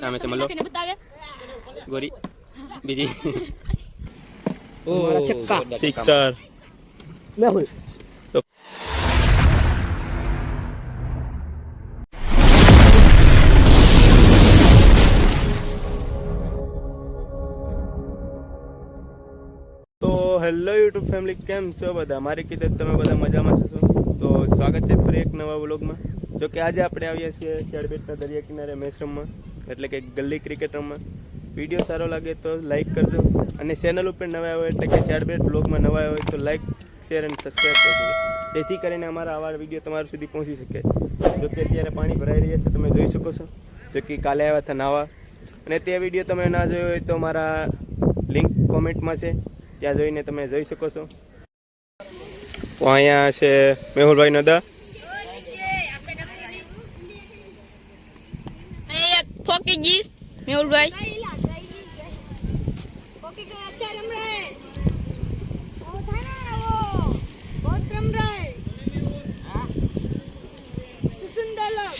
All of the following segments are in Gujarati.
સામે સામે લો ગોરી બીજી ઓ ચક્કા સિક્સર મેહુલ તો હેલો યુટ્યુબ ફેમિલી કેમ છો બધા? મારી કીધે તમે બધા મજામાં છો? તો સ્વાગત છે ફરી એક નવા વ્લોગમાં જો કે આજે આપણે આવ્યા છીએ શેડબેટના દરિયા કિનારે મેચ રમવા એટલે કે ગલ્લી ક્રિકેટ રમવા વીડિયો સારો લાગે તો લાઈક કરજો. અને ચેનલ ઉપર નવા હોય એટલે કે શેરબેટ બ્લોગમાં નવા હોય તો લાઈક શેર અને સબસ્ક્રાઈબ કરજો. જેથી કરીને અમારા આવા વીડિયો તમારા સુધી પહોંચી શકે. જો કે અત્યારે પાણી ભરાઈ રહ્યા છે, તમે જોઈ શકો છો. જો કે કાલે આવ્યા હતા નાવા. અને તે વીડિયો તમે ના જોયો હોય તો મારા લિંક કોમેન્ટમાં છે. ત્યાં જોઈને તમે જોઈ શકો છો. અહીંયા છે મેહુલભાઈ નદા. ગઈ ગીસ મેહુલભાઈ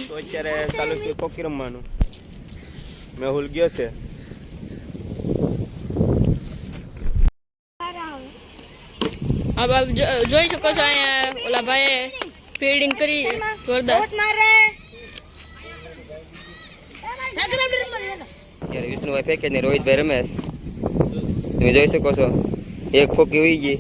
તો અત્યારે ચાલુ છે પોકી રમવાનું. મેહુલ ગયો છે. હવે જોઈ શકો છો અહીંયા ઓલા ભાઈ ફિલ્ડિંગ કરી જોરદાર. ત્યારે વિષ્ણુભાઈ ફેંકે ને રોહિતભાઈ રમેશ તમે જોઈ શકો છો, એક ફોકી ઉઈ ગઈ.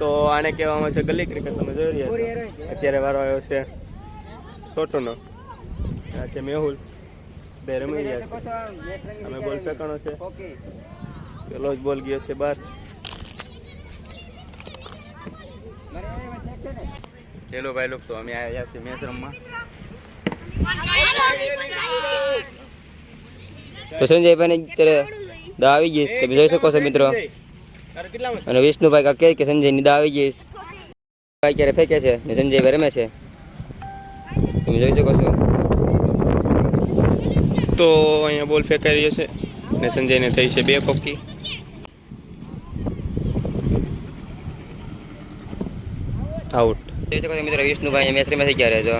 તો આને કહેવામાં છે ગલી ક્રિકેટ તમે જોઈ રહ્યા અત્યારે વારો આવ્યો છે છોટોનો આ છે મેહુલ. બે રમી રહ્યા છે. અમે બોલ ફેંકણો છે. પેલો જ બોલ ગયો છે બહાર. હેલો ભાઈ લોકો તો અમે આવ્યા છીએ મેચ તો સંજયભાઈ અત્યારે દા આવી ગઈ તમે જોઈ શકો છો મિત્રો અને વિષ્ણુભાઈ કા કે સંજયની દા આવી ગઈ ભાઈ ક્યારે ફેંકે છે ને સંજયભાઈ રમે છે તમે જોઈ શકો છો તો અહીંયા બોલ ફેંકાઈ રહ્યો છે ને સંજયને થઈ છે બે પોકી આઉટ જોઈ શકો છો મિત્રો વિષ્ણુભાઈ મેચ રમે છે? ક્યારે જો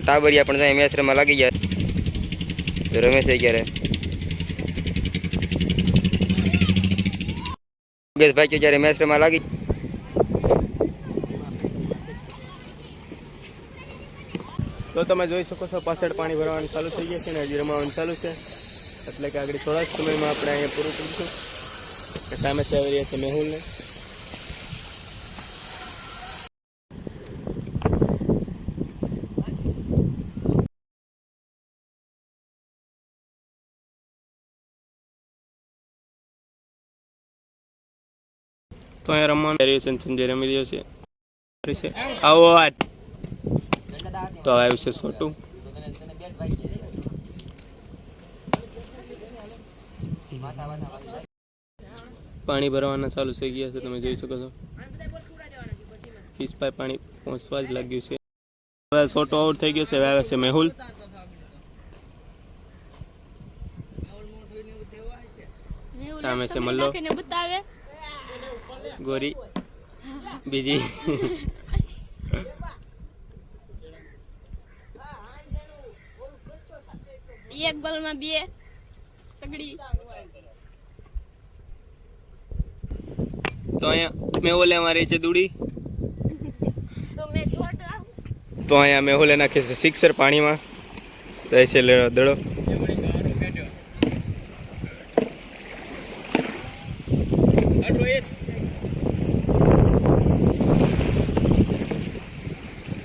ટાબરિયા પણ જાય મેચ રમવા લાગી જાય તો રમે છે ક્યારે? ભાઈ કે જ્યારે મેચ રમવા લાગી તો તમે જોઈ શકો છો પાછળ પાણી ભરવાનું ચાલુ થઈ ગયા છે ને હજી રમાવાનું ચાલુ છે. એટલે કે આગળ થોડાક સમયમાં આપણે અહીંયા પૂરું કરીશું. સામે છે રહ્યા છે મેહુલને. તો અહીંયા રમવાનું વેરિએશન સંજય રમી રહ્યો છે. આવો તો આવ્યું છે છોટું પાણી ભરવાના ચાલુ થઈ ગયા છે તમે જોઈ શકો છો. ફીસ પાઈ પાણી પહોંચવા જ લાગ્યું છે. હવે છોટો આઉટ થઈ ગયો છે હવે આવે છે મેહુલ. સામે છે મલ્લો. ગોરી. બીજી. એક બોલમાં બે. સગડી. તો અહીંયા મેહોલે મારી છે દૂડી. તો અહીંયા મેહોલે નાખે છે સિક્સર પાણીમાં. જાય છે દડો.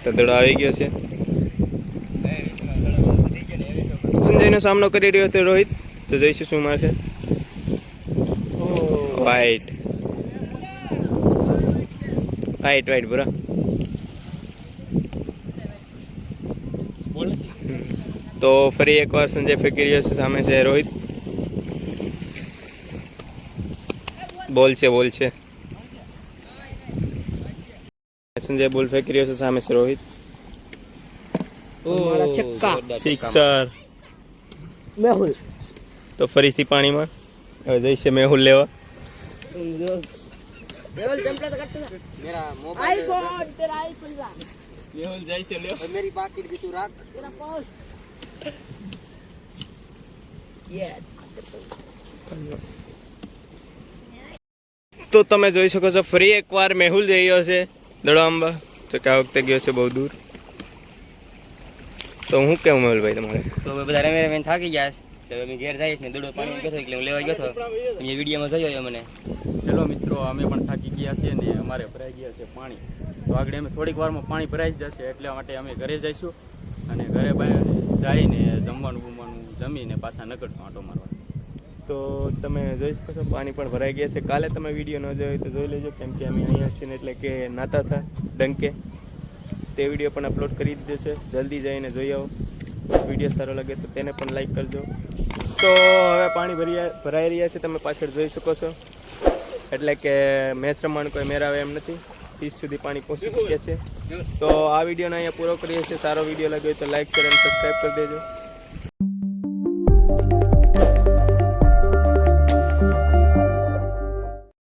તો દડો આવી ગયો છે. સંજયનો સામનો કરી રહ્યો હતો રોહિત. તો જઈશું શું મારે વાઈટ વાઈટ વાઇટ પૂરા તો ફરી એકવાર સંજય ફેંકી રહ્યો છે સામે છે રોહિત. બોલ છે બોલ છે. સંજય બોલ ફેંકી રહ્યો છે સામે છે રોહિત. સિક્સર મેહુલ. તો ફરીથી પાણીમાં. હવે જઈશે મેહુલ લેવા. मेरा मोबाइल आईफोन तेरा आईफोन ला મેહુલ જાય છે લ્યો और मेरी पाकिट भी तू रख तेरा पॉज તો તમે જોઈ શકો છો ફરી એકવાર મેહુલ જઈ ગયો છે દડોઆંબા તો કે આ વખતે ગયો છે બહુ દૂર તો હું કેવું મેહુલભાઈ તમારે તો હવે બધા રમે રમીને થાકી ગયા છે. તો અમે ઘેર જઈશ ને દડો પાણી ગયો એટલે હું લેવા ગયો હતો. એ વિડીયોમાં જોયો મને. હેલો મિત્રો અમે પણ થાકી ગયા છીએ ને અમારે ભરાઈ ગયા છે પાણી. તો આગળ અમે થોડીક વારમાં પાણી ભરાઈ જ જશે એટલા માટે અમે ઘરે જઈશું અને ઘરે જઈને જમવાનું બમવાનું જમીને પાછા નકળશું આંટો મારવા. તો તમે જોઈ શકો છો પાણી પણ ભરાઈ ગયા છે. કાલે તમે વીડિયો ન જોયો તો જોઈ લેજો કેમ કે અમે અહીંયા છીએ એટલે કે નાતા હતા ડંકે. તે વીડિયો પણ અપલોડ કરી દીધો છે. જલ્દી જઈને જોઈ આવો. વીડિયો સારો લાગે તો તેને પણ લાઈક કરજો. તો હવે પાણી ભરી ભરાઈ રહ્યા છે, તમે પાછળ જોઈ શકો છો. એટલે કે મેચ રમવાનું કોઈ મેરાવે એમ નથી. ત્રીસ સુધી પાણી પહોંચી શકે છે. તો આ વિડીયોને અહીંયા પૂરો કરીએ છીએ. સારો વીડિયો લાગ્યો તો લાઈક શેર અને સબસ્ક્રાઈબ કરી દેજો.